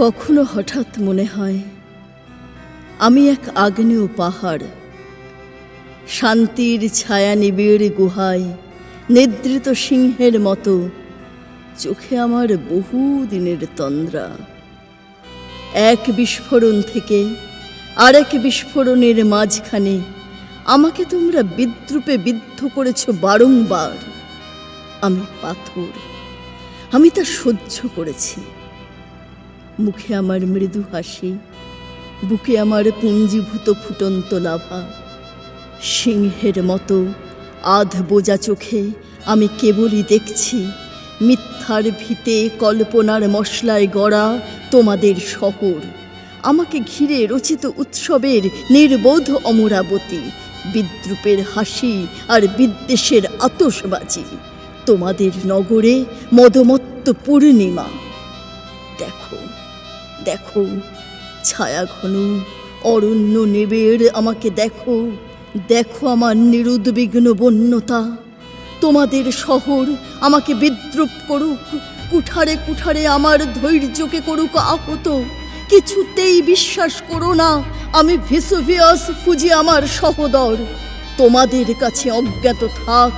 কখনো হঠাৎ মনে হয়, আমি এক আগ্নেয় পাহাড়। শান্তির ছায়া নিবিড় গুহায়, নিদ্রিত সিংহের মতো, চোখে আমার বহু দিনের তন্দ্রা। এক বিস্ফোরণ থেকে আরেক বিস্ফোরণের মাঝখানে আমাকে তোমরা বিদ্রুপে বিদ্ধ করেছ বারংবার। আমি পাথর, আমি তা সহ্য করেছি। মুখে আমার মৃদু হাসি, বুকে আমার পুঞ্জীভূত ফুটন্ত লাভা। সিংহের মতো আধ বোজা চোখে আমি কেবলই দেখছি, মিথ্যার ভিতে কল্পনার মশলায় গড়া তোমাদের শহর। আমাকে ঘিরে রচিত উৎসবের নির্বোধ অমরাবতী, বিদ্রুপের হাসি আর বিদ্বেষের আতসবাজি তোমাদের নগরে মদমত্ত পূর্ণিমা। দেখো দেখো, ছায়া ঘন, অরণ্য নিবিড় আমাকে দেখো। দেখো আমার নিরুদ্বিগ্ন বন্যতা। তোমাদের শহর আমাকে বিদ্রুপ করুক, কুঠারে কুঠারে আমার ধৈর্যকে করুক আহত। কিছুতেই বিশ্বাস করো না, আমি ভিসোভিয়াস ফুজি আমার সহদর। তোমাদের কাছে অজ্ঞাত থাক,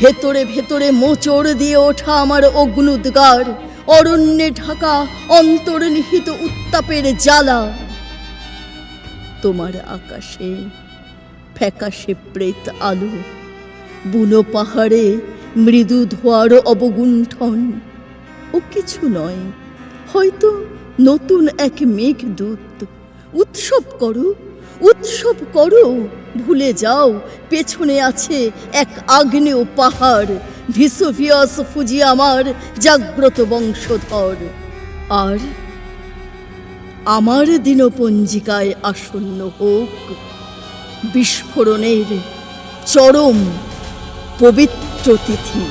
ভেতরে ভেতরে মোচড় দিয়ে ওঠা আমার অগ্নুদ্গার। অরণ্যে ঢাকা অন্তর্নিহিত উত্তাপের জ্বালা। তোমার আকাশে ফ্যাকাশে প্রেত আলো, বুনো পাহাড়ে মৃদু ধোয়ার অবগুণ্ঠন। ও কিছু নয়, হয়তো নতুন এক মেঘদূত। উৎসব করো উৎসব করো, ভুলে যাও, পেছনে আছে এক আগ্নেয় পাহাড়। ভিসোভিয়াস ফুজি আমার জাগ্রত বংশধর। আর আমার দিনপঞ্জিকায় আসন্ন হোক বিস্ফোরণের চরম পবিত্র তিথি।